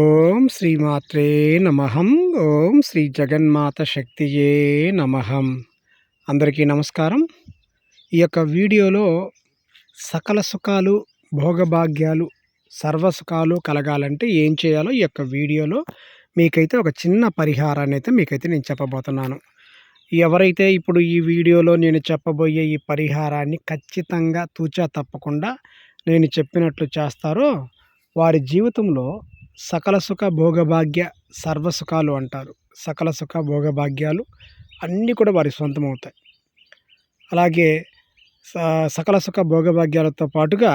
ఓం శ్రీమాత్రే నమహం ఓం శ్రీ జగన్మాత శక్తియే నమహం అందరికీ నమస్కారం. ఈ యొక్క వీడియోలో సకల సుఖాలు భోగభాగ్యాలు సర్వసుఖాలు కలగాలంటే ఏం చేయాలో ఈ యొక్క వీడియోలో మీకైతే ఒక చిన్న పరిహారాన్ని అయితే మీకైతే నేను చెప్పబోతున్నాను. ఎవరైతే ఇప్పుడు ఈ వీడియోలో నేను చెప్పబోయే ఈ పరిహారాన్ని ఖచ్చితంగా తూచా తప్పకుండా నేను చెప్పినట్లు చేస్తారో వారి జీవితంలో సకల సుఖ భోగభాగ్య సర్వసుఖాలు అంటారు. సకల సుఖ భోగభాగ్యాలు అన్నీ కూడా వారి సొంతం అవుతాయి అలాగే సకల సుఖ భోగభాగ్యాలతో పాటుగా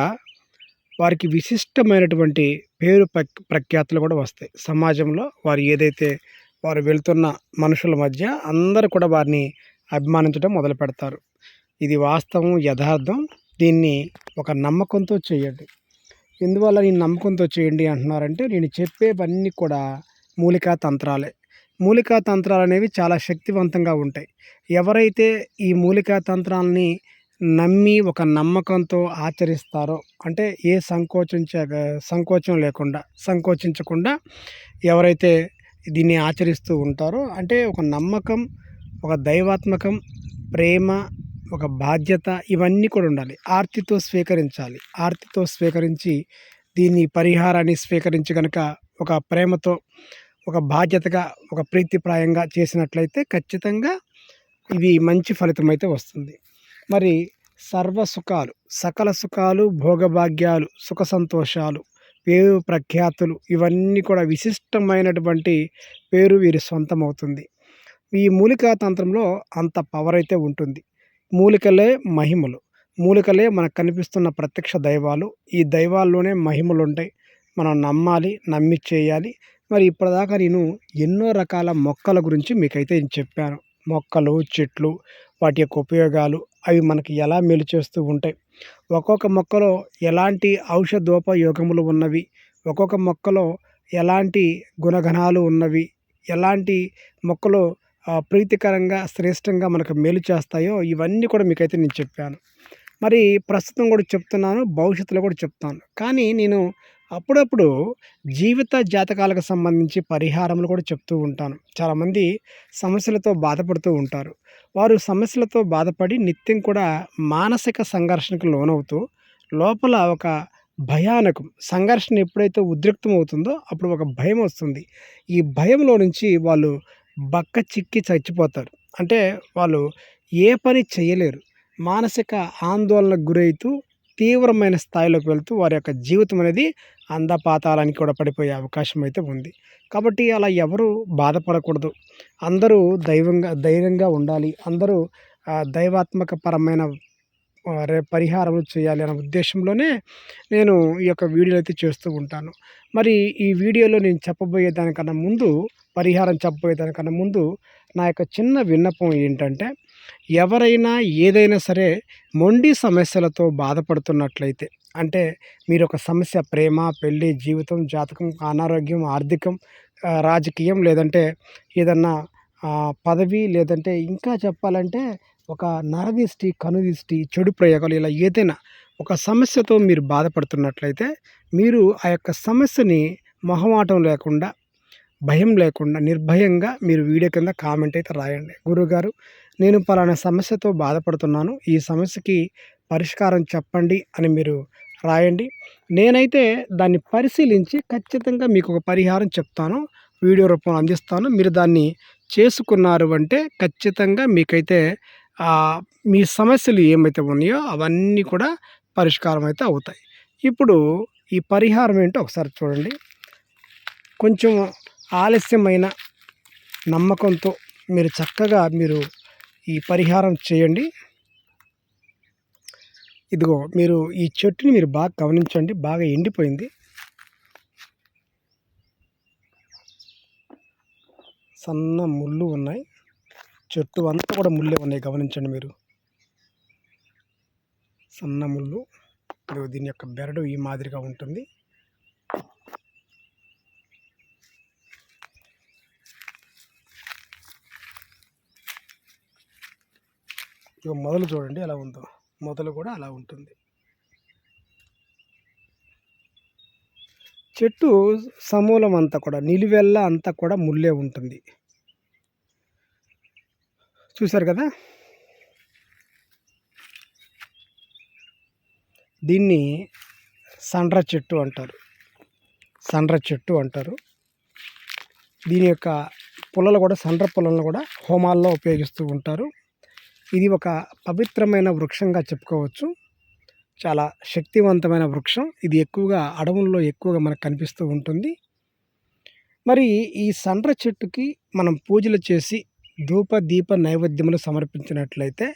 వారికి విశిష్టమైనటువంటి పేరు ప్రఖ్యాతులు కూడా వస్తాయి. సమాజంలో వారు ఏదైతే వారు వెళ్తున్న మనుషుల మధ్య అందరూ కూడా వారిని అభిమానించడం మొదలు పెడతారు. ఇది వాస్తవం యథార్థం. దీన్ని ఒక నమ్మకంతో చేయండి. ఎందువల్ల నేను నమ్మకంతో చేయండి అంటున్నారంటే నేను చెప్పేవన్నీ కూడా మూలికా తంత్రాలే. మూలికా తంత్రాలు అనేవి చాలా శక్తివంతంగా ఉంటాయి. ఎవరైతే ఈ మూలికా తంత్రాలని నమ్మి ఒక నమ్మకంతో ఆచరిస్తారో అంటే ఏ సంకోచించ సంకోచం లేకుండా సంకోచించకుండా ఎవరైతే దీన్ని ఆచరిస్తూ ఉంటారో అంటే ఒక నమ్మకం ఒక దైవాత్మకం ప్రేమ ఒక బాధ్యత ఇవన్నీ కూడా ఉండాలి. ఆర్తితో స్వీకరించాలి. ఆర్తితో స్వీకరించి దీన్ని పరిహారాన్ని స్వీకరించి కనుక ఒక ప్రేమతో ఒక బాధ్యతగా ఒక ప్రీతిప్రాయంగా చేసినట్లయితే ఖచ్చితంగా ఇవి మంచి ఫలితం అయితే వస్తుంది. మరి సర్వ సుఖాలు సకల సుఖాలు భోగభాగ్యాలు సుఖ సంతోషాలు పేరు ప్రఖ్యాతులు ఇవన్నీ కూడా విశిష్టమైనటువంటి పేరు వీరి సొంతం అవుతుంది ఈ మూలికా తంత్రంలో అంత పవర్ అయితే ఉంటుంది. మూలికలే మహిమలు. మూలికలే మనకు కనిపిస్తున్న ప్రత్యక్ష దైవాలు. ఈ దైవాల్లోనే మహిమలు ఉంటాయి మనం నమ్మాలి నమ్మి చేయాలి. మరి ఇప్పటిదాకా నేను ఎన్నో రకాల మొక్కల గురించి మీకైతే నేను చెప్పాను. మొక్కలు చెట్లు వాటి యొక్క ఉపయోగాలు అవి మనకి ఎలా మేలు చేస్తూ ఉంటాయి. ఒక్కొక్క మొక్కలో ఎలాంటి ఔషధోపయోగములు ఉన్నవి? ఒక్కొక్క మొక్కలో ఎలాంటి గుణగణాలు ఉన్నవి? ఎలాంటి మొక్కలు ప్రీతికరంగా శ్రేష్టంగా మనకు మేలు చేస్తాయో ఇవన్నీ కూడా మీకైతే నేను చెప్పాను. మరి ప్రస్తుతం కూడా చెప్తున్నాను భవిష్యత్తులో కూడా చెప్తాను. కానీ నేను అప్పుడప్పుడు జీవిత జాతకాలకు సంబంధించి పరిహారములు కూడా చెప్తూ ఉంటాను. చాలామంది సమస్యలతో బాధపడుతూ ఉంటారు. వారు సమస్యలతో బాధపడి నిత్యం కూడా మానసిక సంఘర్షణకు లోనవుతూ లోపల ఒక భయానకం సంఘర్షణ ఎప్పుడైతే ఉద్రిక్తం అవుతుందో అప్పుడు ఒక భయం వస్తుంది. ఈ భయంలో నుంచి వాళ్ళు బక్క చిక్కి చచ్చిపోతారు. అంటే వాళ్ళు ఏ పని చేయలేరు. మానసిక ఆందోళనకు గురవుతూ తీవ్రమైన స్థాయిలోకి వెళ్తూ వారి యొక్క జీవితం అనేది అందపాతాలానికి కూడా పడిపోయే అవకాశం అయితే ఉంది. కాబట్టి అలా ఎవరు బాధపడకూడదు. అందరూ దైవంగా ధైర్యంగా ఉండాలి. అందరూ దైవాత్మక పరమైన పరిహారం చేయాలి అనే ఉద్దేశంలోనే నేను ఈ యొక్క వీడియోలు అయితే చేస్తూ ఉంటాను. మరి ఈ వీడియోలో నేను చెప్పబోయే దానికన్నా ముందు పరిహారం చెప్పబోయేదానికన్నా ముందు నా యొక్క చిన్న విన్నపం ఏంటంటే ఎవరైనా ఏదైనా సరే మొండి సమస్యలతో బాధపడుతున్నట్లయితే అంటే మీరు ఒక సమస్య ప్రేమ పెళ్ళి జీవితం జాతకం అనారోగ్యం ఆర్థికం రాజకీయం లేదంటే ఏదన్నా పదవి లేదంటే ఇంకా చెప్పాలంటే ఒక నరదిష్టి కనుదిష్టి చెడు ప్రయోగాలు ఇలా ఏదైనా ఒక సమస్యతో మీరు బాధపడుతున్నట్లయితే మీరు ఆ యొక్క సమస్యని మొహమాటం లేకుండా భయం లేకుండా నిర్భయంగా మీరు వీడియో కింద కామెంట్ అయితే రాయండి. గురుగారు నేను పలానా సమస్యతో బాధపడుతున్నాను. ఈ సమస్యకి పరిష్కారం చెప్పండి అని మీరు రాయండి. నేనైతే దాన్ని పరిశీలించి ఖచ్చితంగా మీకు ఒక పరిహారం చెప్తాను. వీడియో రూపంలో అందిస్తాను. మీరు దాన్ని చేసుకున్నారు అంటే ఖచ్చితంగా మీకైతే మీ సమస్యలు ఏమైతే ఉన్నాయో అవన్నీ కూడా పరిష్కారం అయితే అవుతాయి. ఇప్పుడు ఈ పరిహారం ఏంటో ఒకసారి చూడండి. కొంచెం ఆలస్యమైన నమ్మకంతో మీరు చక్కగా మీరు ఈ పరిహారం చేయండి. ఇదిగో మీరు ఈ చెట్టుని మీరు బాగా గమనించండి. బాగా ఎండిపోయింది. సన్న ముళ్ళు ఉన్నాయి. చెట్టు అంతా కూడా ముళ్ళే ఉన్నాయి. గమనించండి మీరు. సన్న ముళ్ళు దీని యొక్క బెరడు ఈ మాదిరిగా ఉంటుంది. ఇక మొదలు చూడండి ఎలా ఉందో. మొదలు కూడా అలా ఉంటుంది. చెట్టు సమూలం అంతా కూడా నిలువెల్ల అంతా కూడా ముల్లే ఉంటుంది. చూశారు కదా? దీన్ని సండ్ర చెట్టు అంటారు. సండ్ర చెట్టు అంటారు. దీని యొక్క పుల్లలు కూడా సండ్ర పుల్లలను కూడా హోమాల్లో ఉపయోగిస్తూ ఉంటారు. ఇది ఒక పవిత్రమైన వృక్షంగా చెప్పుకోవచ్చు. చాలా శక్తివంతమైన వృక్షం. ఇది ఎక్కువగా అడవుల్లో ఎక్కువగా మనకు కనిపిస్తూ ఉంటుంది. మరి ఈ సండ్ర చెట్టుకి మనం పూజలు చేసి ధూప దీప నైవేద్యములు సమర్పించినట్లయితే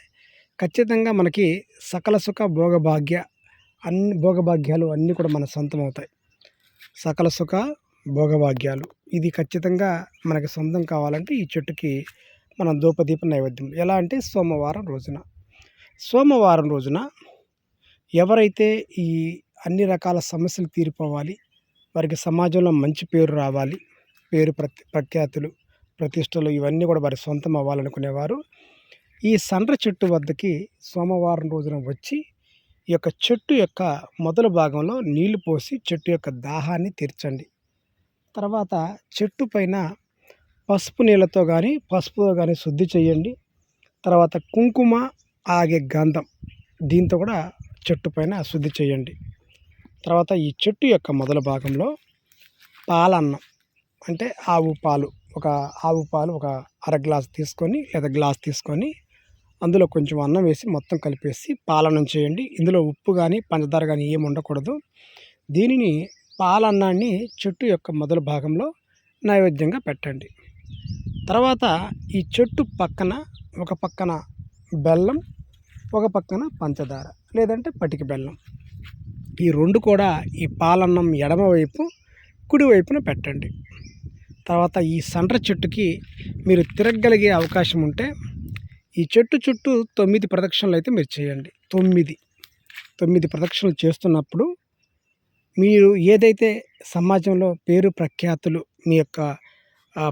ఖచ్చితంగా మనకి సకల సుఖ భోగభాగ్య అన్ని భోగభాగ్యాలు అన్నీ కూడా మన సొంతం అవుతాయి సకల సుఖ భోగభాగ్యాలు. ఇది ఖచ్చితంగా మనకి సొంతం కావాలంటే ఈ చెట్టుకి మనం ధూపదీప నైవేద్యం. ఎలా అంటే సోమవారం రోజున. సోమవారం రోజున ఎవరైతే ఈ అన్ని రకాల సమస్యలు తీరిపోవాలి వారికి సమాజంలో మంచి పేరు రావాలి పేరు ప్రతి ప్రఖ్యాతులు ప్రతిష్టలు ఇవన్నీ కూడా వారి సొంతం అవ్వాలనుకునేవారు ఈ సండ్ర చెట్టు వద్దకి సోమవారం రోజున వచ్చి ఈ యొక్క చెట్టు యొక్క మొదలు భాగంలో నీళ్ళు పోసి చెట్టు యొక్క దాహాన్ని తీర్చండి. తర్వాత చెట్టు పైన పసుపు నీళ్ళతో కానీ పసుపుతో కానీ శుద్ధి చేయండి. తర్వాత కుంకుమ ఆగే గంధం దీంతో కూడా చెట్టు పైన శుద్ధి చేయండి. తర్వాత ఈ చెట్టు యొక్క మొదల భాగంలో పాలన్నం అంటే ఆవు పాలు ఒక ఆవు పాలు ఒక అర గ్లాస్ తీసుకొని లేదా గ్లాస్ తీసుకొని అందులో కొంచెం అన్నం వేసి మొత్తం కలిపేసి పాలన్నం చేయండి. ఇందులో ఉప్పు కానీ పంచదార కానీ ఏమి ఉండకూడదు. దీనిని పాలన్నాన్ని చెట్టు యొక్క మొదల భాగంలో నైవేద్యంగా పెట్టండి. తర్వాత ఈ చెట్టు పక్కన ఒక పక్కన బెల్లం ఒక పక్కన పంచదార లేదంటే పటిక బెల్లం. ఈ రెండు కూడా ఈ పాలన్నం ఎడమవైపు కుడివైపున పెట్టండి. తర్వాత ఈ సండ్ర చెట్టుకి మీరు తిరగగలిగే అవకాశం ఉంటే ఈ చెట్టు చుట్టూ తొమ్మిది ప్రదక్షిణలు అయితే మీరు చేయండి. తొమ్మిది. తొమ్మిది ప్రదక్షిణలు చేస్తున్నప్పుడు మీరు ఏదైతే సమాజంలో పేరు ప్రఖ్యాతులు మీ యొక్క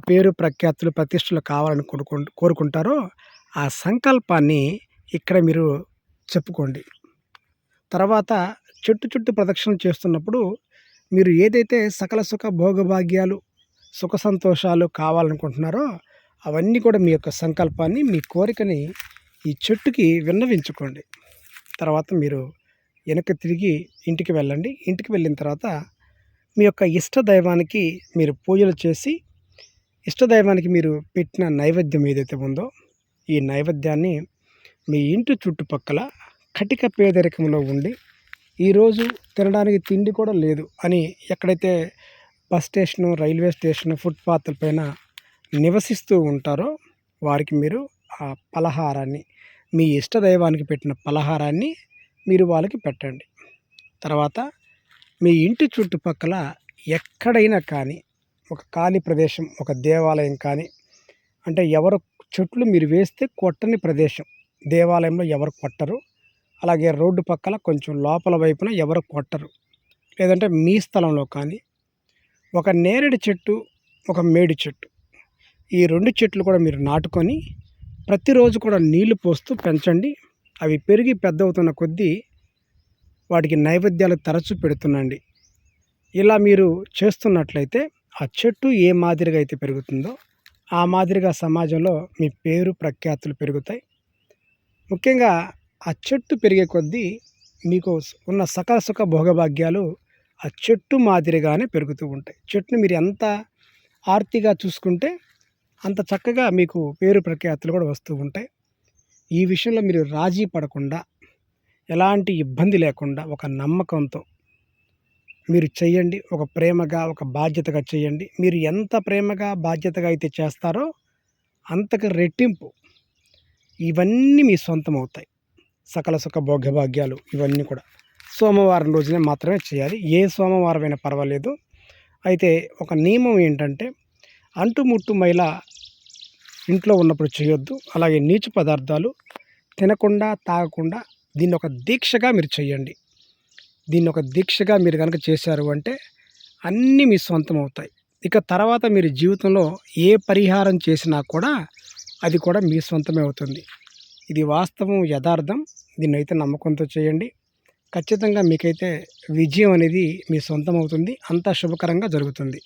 పేరు ప్రఖ్యాతులు ప్రతిష్టలు కావాలని కోరుకు కోరుకుంటారో ఆ సంకల్పాన్ని ఇక్కడ మీరు చెప్పుకోండి. తర్వాత చుట్టు చుట్టూ ప్రదక్షిణ చేస్తున్నప్పుడు మీరు ఏదైతే సకల సుఖ భోగభాగ్యాలు సుఖ సంతోషాలు కావాలనుకుంటున్నారో అవన్నీ కూడా మీ యొక్క సంకల్పాన్ని మీ కోరికని ఈ చెట్టుకి విన్నవించుకోండి. తర్వాత మీరు వెనక్కి తిరిగి ఇంటికి వెళ్ళండి. ఇంటికి వెళ్ళిన తర్వాత మీ యొక్క ఇష్ట దైవానికి మీరు పూజలు చేసి ఇష్ట దైవానికి మీరు పెట్టిన నైవేద్యం ఏదైతే ఉందో ఈ నైవేద్యాన్ని మీ ఇంటి చుట్టుపక్కల కటిక పేదరికంలో ఉండి ఈరోజు తినడానికి తిండి కూడా లేదు అని ఎక్కడైతే బస్ స్టేషను రైల్వే స్టేషను ఫుట్పాత్ల పైన నివసిస్తూ ఉంటారో వారికి మీరు ఆ పలహారాన్ని మీ ఇష్టదైవానికి పెట్టిన పలహారాన్ని మీరు వాళ్ళకి పెట్టండి. తర్వాత మీ ఇంటి చుట్టుపక్కల ఎక్కడైనా కానీ ఒక ఖాళీ ప్రదేశం ఒక దేవాలయం కానీ అంటే ఎవరు చెట్లు మీరు వేస్తే కొట్టని ప్రదేశం దేవాలయంలో ఎవరు కొట్టరు. అలాగే రోడ్డు పక్కల కొంచెం లోపల వైపున ఎవరు కొట్టరు. లేదంటే మీ స్థలంలో కానీ ఒక నేరేడు చెట్టు ఒక మేడి చెట్టు ఈ రెండు చెట్లు కూడా మీరు నాటుకొని ప్రతిరోజు కూడా నీళ్ళు పోస్తూ పెంచండి. అవి పెరిగి పెద్ద అవుతున్న కొద్దీ వాటికి నైవేద్యాలు తరచూ పెడుతుండండి. ఇలా మీరు చేస్తున్నట్లయితే ఆ చెట్టు ఏ మాదిరిగా అయితే పెరుగుతుందో ఆ మాదిరిగా సమాజంలో మీ పేరు ప్రఖ్యాతులు పెరుగుతాయి. ముఖ్యంగా ఆ చెట్టు పెరిగే కొద్దీ మీకు ఉన్న సకల సుఖ భోగభాగ్యాలు ఆ చెట్టు మాదిరిగానే పెరుగుతూ ఉంటాయి. చెట్టును మీరు ఎంత ఆర్తిగా చూసుకుంటే అంత చక్కగా మీకు పేరు ప్రఖ్యాతులు కూడా వస్తూ ఉంటాయి. ఈ విషయంలో మీరు రాజీ పడకుండా ఎలాంటి ఇబ్బంది లేకుండా ఒక నమ్మకంతో మీరు చేయండి. ఒక ప్రేమగా ఒక బాధ్యతగా చేయండి. మీరు ఎంత ప్రేమగా బాధ్యతగా అయితే చేస్తారో అంతకు రెట్టింపు ఇవన్నీ మీ సొంతం అవుతాయి సకల సుఖ భోగ్యభాగ్యాలు ఇవన్నీ కూడా. సోమవారం రోజునే మాత్రమే చేయాలి. ఏ సోమవారం అయినా పర్వాలేదు. అయితే ఒక నియమం ఏంటంటే అంటుముట్టు మైల ఇంట్లో ఉన్నప్పుడు చేయొద్దు. అలాగే నీచు పదార్థాలు తినకుండా తాగకుండా దీన్ని ఒక దీక్షగా మీరు చేయండి. దీన్ని ఒక దీక్షగా మీరు కనుక చేశారు అంటే అన్నీ మీ సొంతం అవుతాయి. ఇక తర్వాత మీరు జీవితంలో ఏ పరిహారం చేసినా కూడా అది కూడా మీ సొంతమే అవుతుంది. ఇది వాస్తవం యథార్థం. దీన్ని అయితే నమ్మకంతో చేయండి. ఖచ్చితంగా మీకైతే విజయం అనేది మీ సొంతం అవుతుంది. అంతా శుభకరంగా జరుగుతుంది.